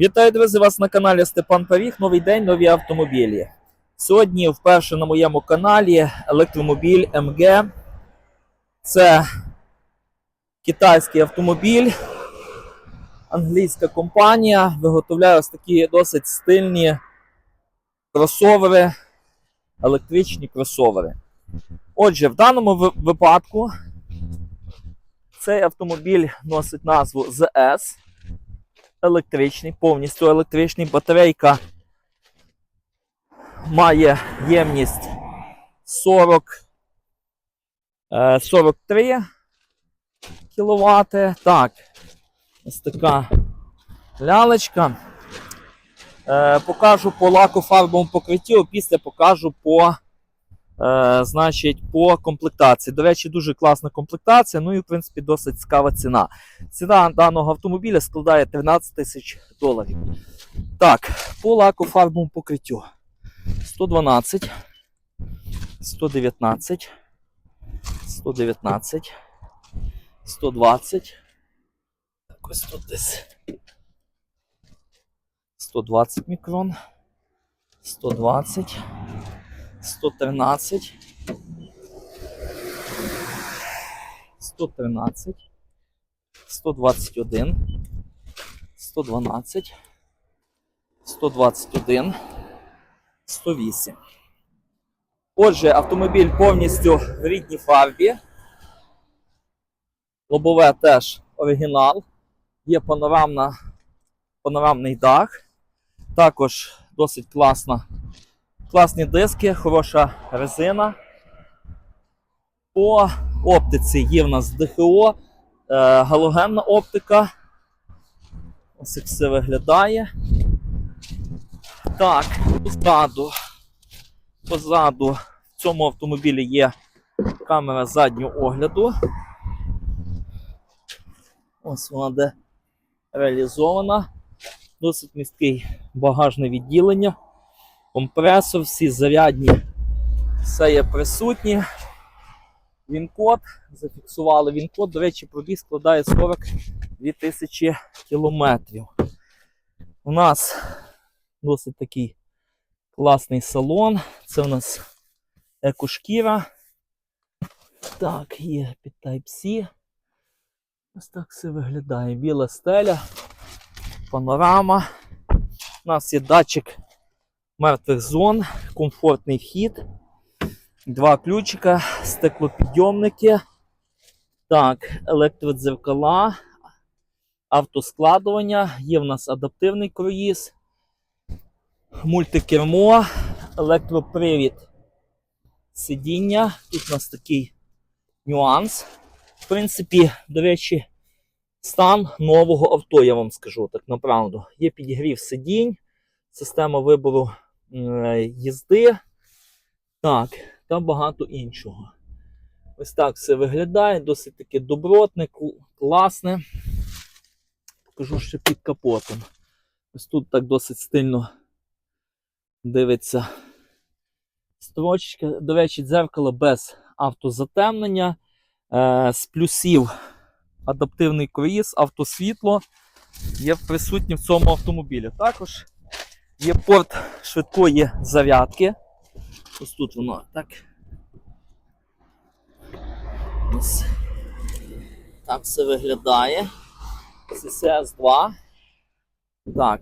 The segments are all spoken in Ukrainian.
Вітаю, друзі, вас на каналі Степан Паріг. Новий день, нові автомобілі. Сьогодні вперше на моєму каналі електромобіль МГ. Це китайський автомобіль, англійська компанія. Виготовляє ось такі досить стильні кросовери, електричні кросовери. Отже, в даному випадку цей автомобіль носить назву ZS електричний, повністю електричний. Батарейка має ємність 40, е, 43 кВт. Так, ось така лялечка. Е, покажу по лакофарбовому покритті, після покажу по, е, значить, по комплектації. До речі, дуже класна комплектація, ну і в принципі досить цікава ціна. Ціна даного автомобіля складає 13 тисяч доларів. Так, по лакофарбовому покриттю 112, 119, 119, 120. Так, ось тут десь 120 мікрон, 120, 113, 113. 121, 112, 121, 108. Отже, автомобіль повністю в рідній фарбі. Лобове теж оригінал. Є панорамна, панорамний дах. Також досить класна, класні диски, хороша резина. По оптиці є в нас ДХО е, галогенна оптика. Ось як все виглядає. Так, позаду, позаду в цьому автомобілі є камера заднього огляду. Ось вона де реалізована. Досить місткий багажне відділення. Компресор, всі зарядні, все є присутнє. Він-код, зафіксували він-код. До речі, пробіг складає 42 тисячі кілометрів. У нас досить такий класний салон. Це у нас екошкіра. Так, є під Type-C. Ось так все виглядає. Біла стеля, панорама. У нас є датчик мертвих зон, комфортний вхід. Два ключика, стеклопідйомники. Так, електродзеркала, автоскладування. Є в нас адаптивний круїз, мультикермо, електропривід сидіння. Тут у нас такий нюанс. В принципі, до речі, стан нового авто, я вам скажу так направду. Є підігрів сидінь, система вибору їзди. Так, та багато іншого. Ось так все виглядає, досить таки добротне, класне. Покажу ще під капотом. Ось тут так досить стильно дивиться строчечка. До речі, дзеркало без автозатемнення. Е, з плюсів адаптивний круїз, автосвітло є присутні в цьому автомобілі. Також є порт швидкої зарядки. Ось тут воно так. Ось. Так все виглядає. CCS 2. Так.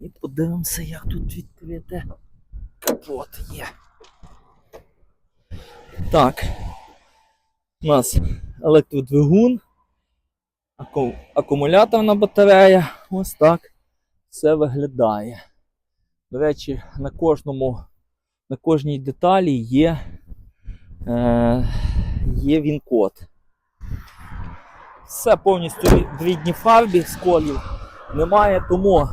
І подивимося, як тут відкрити капот є. Так. У нас електродвигун, аку- акумуляторна батарея. Ось так все виглядає. До речі, на кожному на кожній деталі є, е, є він-код. Все повністю в рідній фарбі, сколів немає, тому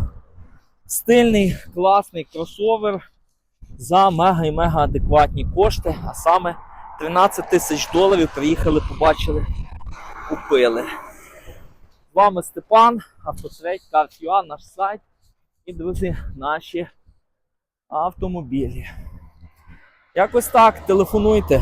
стильний, класний кросовер за мега і мега адекватні кошти, а саме 13 тисяч доларів приїхали, побачили, купили. З вами Степан, автотрейд, Cars.ua, наш сайт і, друзі, наші автомобілі. Якось так, телефонуйте.